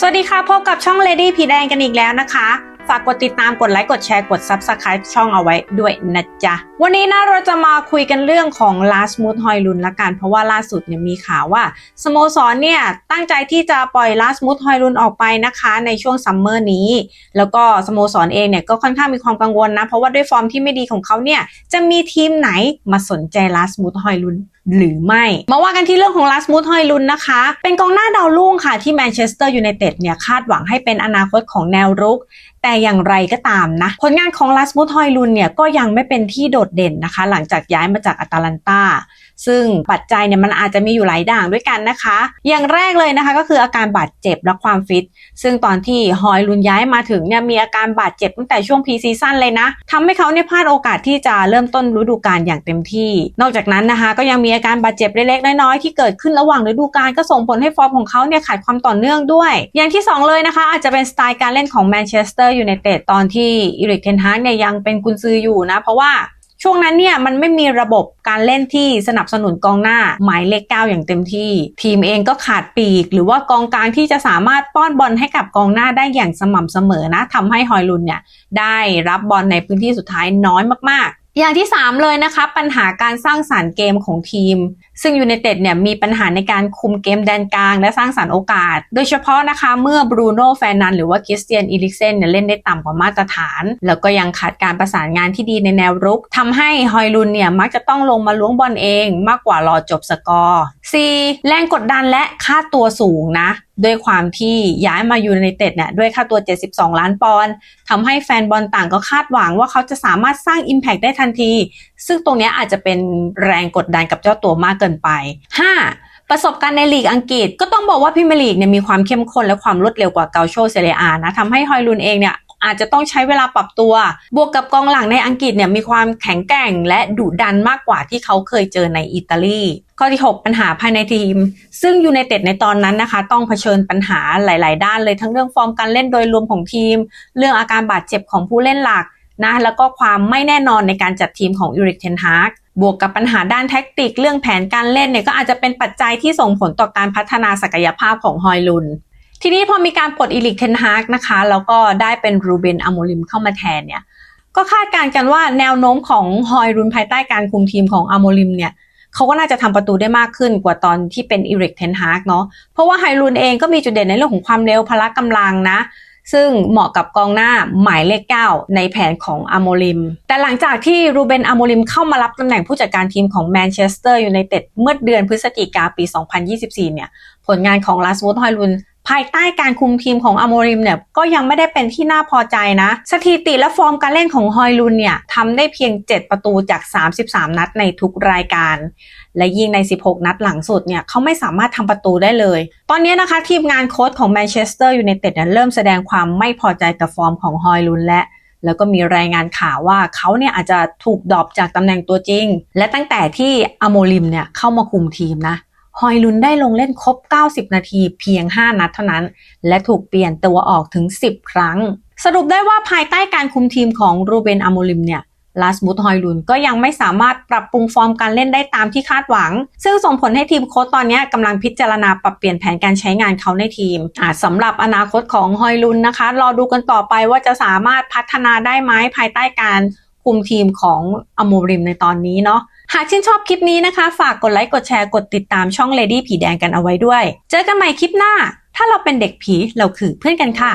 สวัสดีค่ะ พบกับช่อง Lady ผีแดงกันอีกแล้วนะคะ ฝากกดติดตามกดไลค์กดแชร์กด Subscribe ช่องเอาไว้ด้วยนะจ๊ะ วันนี้นะเราจะมาคุยกันเรื่องของ Last Mood ฮอยลุนละกัน เพราะว่าล่าสุดเนี่ยมีข่าวว่า สโมสรเนี่ย ตั้งใจที่จะปล่อย Last Mood ฮอยลุนออกไปนะคะ ในช่วงซัมเมอร์นี้ แล้วก็สโมสรเองเนี่ยก็ค่อนข้างมีความกังวลนะ เพราะว่าด้วยฟอร์มที่ไม่ดีของเขาเนี่ยจะมีทีมไหนมาสนใจ Last Mood ฮอยลุน หรือไม่ มาว่ากันที่เรื่องของลาสมูทฮอยลุนนะคะ เป็นกองหน้าดาวรุ่งค่ะที่แมนเชสเตอร์ยูไนเต็ดเนี่ยคาดหวังให้เป็นอนาคตของแนวรุก แต่อย่างไรก็ตามนะ ผลงานของลาสมูทฮอยลุนเนี่ยก็ยังไม่เป็นที่โดดเด่นนะคะ หลังจากย้ายมาจากอตาลันตาซึ่งปัจจัยเนี่ยมันอาจจะมีอยู่หลายด่างด้วยกันนะคะ อย่างแรกเลยนะคะก็คืออาการบาดเจ็บและความฟิต ซึ่งตอนที่ฮอยลุนย้ายมาถึงเนี่ยมีอาการบาดเจ็บตั้งแต่ช่วงพรีซีซั่นเลยนะทำให้เขาเนี่ยพลาดโอกาสที่จะเริ่มต้นฤดูกาลอย่างเต็มที่ นอกจากนั้นนะคะก็ยังมีอาการบาดเจ็บเล็กๆน้อยๆที่เกิดขึ้นระหว่างฤดูกาลก็ส่งผลให้ฟอร์มของเขาเนี่ยขาดความต่อเนื่องด้วย อย่างที่สองเลยนะคะ อาจจะเป็นสไตล์การเล่นของแมนเชสเตอร์ยูไนเต็ดตอนที่อีริกเทนฮากเนี่ยยังเป็นกุนซืออยู่นะ เพราะว่าช่วงนั้นเนี่ยมันไม่มีระบบการเล่นที่สนับสนุนกองหน้าหมายเลขเก้าอย่างเต็มที่ ทีมเองก็ขาดปีก หรือว่ากองกลางที่จะสามารถป้อนบอลให้กับกองหน้าได้อย่างสม่ำเสมอนะทำให้ฮอยลุนเนี่ยได้รับบอลในพื้นที่สุดท้ายน้อยมากๆ อย่างที่ 3 เลยนะคะ ปัญหาการสร้างสารรค์เกมของทีม ซึ่งยูเนเต็ดเนี่ยมีปัญหาในการคุมเกมแดนกลาง และสร้างสารรค์โอกาส โดยเฉพาะนะคะเมื่อบรูโน่แฟนนันหรือว่าคริสเตียนอีลิกเซนเนี่ยเล่นได้ต่ำกว่ามาตรฐาน แล้วก็ยังขาดการประสานงานที่ดีในแนวรุกทำให้ฮอยลุนเนี่ยมักจะต้องลงมาล้วงบอลเอง มากกว่ารอจบสกอร์ 4. แรงกดดันและค่าตัวสูงนะ ด้วยความที่ย้ายมายูไนเต็ดเนี่ยด้วยค่าตัว 72 ล้านปอนด์ทำให้แฟนบอลต่างก็คาดหวังว่าเขาจะสามารถสร้าง Impact ได้ทันที ซึ่งตรงนี้อาจจะเป็นแรงกดดันกับเจ้าตัวมากเกินไป 5. ประสบการณ์ในลีกอังกฤษก็ต้องบอกว่าพรีเมลีกเนี่ยมีความเข้มข้นและความรวดเร็วกว่าเกาโชเซเรียอานะทำให้ฮอยลุนเองเนี่ย อาจจะต้องใช้เวลาปรับตัว บวกกับกองหลังในอังกฤษเนี่ยมีความแข็งแกร่งและดุดันมากกว่าที่เขาเคยเจอในอิตาลีข้อที่ 6 ปัญหาภายในทีม ซึ่งยูไนเต็ดในตอนนั้นนะคะ ต้องเผชิญปัญหาหลาย ๆ ด้านเลยทั้งเรื่องฟอร์มการเล่นโดยรวมของทีม เรื่องอาการบาดเจ็บของผู้เล่นหลักนะแล้วก็ความไม่แน่นอนในการจัดทีมของยูริกเทนฮากบวกกับปัญหาด้านแท็กติก เรื่องแผนการเล่นเนี่ยก็อาจจะเป็นปัจจัยที่ส่งผลต่อการพัฒนาศักยภาพของฮอยลุน ทีนี้พอมีการปลดอีลิกเทนฮากนะคะแล้วก็ได้เป็นรูเบนอโมลิมเข้ามาแทนเนี่ยก็คาดการณ์กันว่าแนวโน้มของฮอยรุนภายใต้การคุมทีมของอโมลิมเนี่ยเขาก็น่าจะทำประตูได้มากขึ้นกว่าตอนที่เป็นอีริกเทนฮากเนาะเพราะว่าไฮรุนเองก็มีจุดเด่นในเรื่องของความเร็วพละกำลังนะ ซึ่งเหมาะกับกองหน้าหมายเลข 9 ในแผนของอโมลิม แต่หลังจากที่รูเบนอโมลิมเข้ามารับตำแหน่งผู้จัดการทีมของแมนเชสเตอร์ยูไนเต็ดเมื่อเดือนพฤศจิกาปี 2024 เนี่ย ผลงานของลาสวูดฮอยลุน ภายใต้การคุมทีมของอโมริมเนี่ยก็ยังไม่ได้เป็นที่น่าพอใจนะ สถิติและฟอร์มการเล่นของฮอยลุนเนี่ยทำได้เพียง 7 ประตูจาก 33 นัดในทุกรายการ และยิงใน 16 นัดหลังสุดเนี่ยเขาไม่สามารถทำประตูได้เลย ตอนนี้นะคะทีมงานโค้ชของแมนเชสเตอร์ยูไนเต็ดเนี่ยเริ่มแสดงความไม่พอใจกับฟอร์มของฮอยลุนและแล้วก็มีรายงานข่าวว่าเขาเนี่ยอาจจะถูกดรอปจากตำแหน่งตัวจริง และตั้งแต่ที่อโมลิมเนี่ยเข้ามาคุมทีมนะ ฮอยลุนได้ลงเล่นครบ 90 นาทีเพียง 5 นัดเท่านั้น และถูกเปลี่ยนตัวออกถึง 10 ครั้ง สรุปได้ว่าภายใต้การคุมทีมของรูเบนอโมลิมเนี่ยลาสมุตฮอยลุนก็ยังไม่สามารถปรับปรุงฟอร์มการเล่นได้ตามที่คาดหวัง ซึ่งส่งผลให้ทีมโค้ชตอนนี้กำลังพิจารณาปรับเปลี่ยนแผนการใช้งานเขาในทีมสำหรับอนาคตของฮอยลุนนะคะ รอดูกันต่อไปว่าจะสามารถพัฒนาได้ไหมภายใต้การ คุมทีมของอโมริมในตอนนี้เนาะหากชื่นชอบคลิปนี้นะคะ ฝากกดไลค์กดแชร์กดติดตามช่อง Lady ผีแดงกันเอาไว้ด้วย เจอกันใหม่คลิปหน้า ถ้าเราเป็นเด็กผีเราคือเพื่อนกันค่ะ